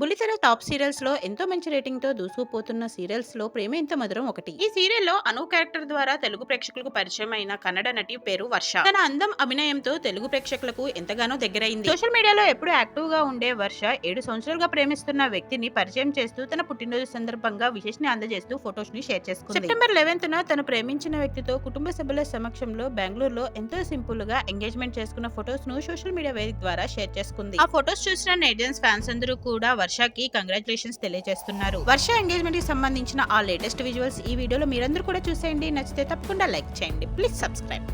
బుల్లితెర టాప్ సీరియల్స్లో ఎంతో మంచి రేటింగ్తో దూసుకుపోతున్న సీరియల్స్లో ప్రేమ ఎంత మధురం ఒకటి? ఈ సీరియల్లో అను క్యారెక్టర్ ద్వారా తెలుగు ప్రేక్షకులకు పరిచయం అయిన కన్నడ నటి పేరు వర్ష. తన అందం అభినయంతో తెలుగు ప్రేక్షకులకు ఎంతగానో దగ్గరైంది. సోషల్ మీడియాలో ఎప్పుడు యాక్టివ్గా ఉండే వర్ష ఏడు సంవత్సరాలుగా ప్రేమిస్తున్న వ్యక్తిని పరిచయం చేస్తూ తన పుట్టినరోజు సందర్భంగా విశేషని అందజేస్తూ ఫొటోస్ని షేర్ చేసుకుంది. సెప్టెంబర్ లెవెన్త్ న తను ప్రేమించిన వ్యక్తితో కుటుంబ సభ్యుల సమక్షంలో బెంగళూరులో ఎంతో సింపుల్గా ఎంగేజ్మెంట్ చేసుకున్న ఫొటోస్ను సోషల్ మీడియా వేదిక ద్వారా షేర్ చేసుకుంది. ఆ ఫొటోస్ చూసిన నెటిజన్స్ ఫ్యాన్స్ అందరూ కూడా వర్షకి కంగ్రాచులేషన్స్ తెలియజేస్తున్నారు. వర్ష ఎంగేజ్మెంట్కి సంబంధించిన ఆ లేటెస్ట్ విజువల్స్ ఈ వీడియోలో మీరందరూ కూడా చూసేయండి. నచ్చితే తప్పకుండా లైక్ చేయండి. Please subscribe.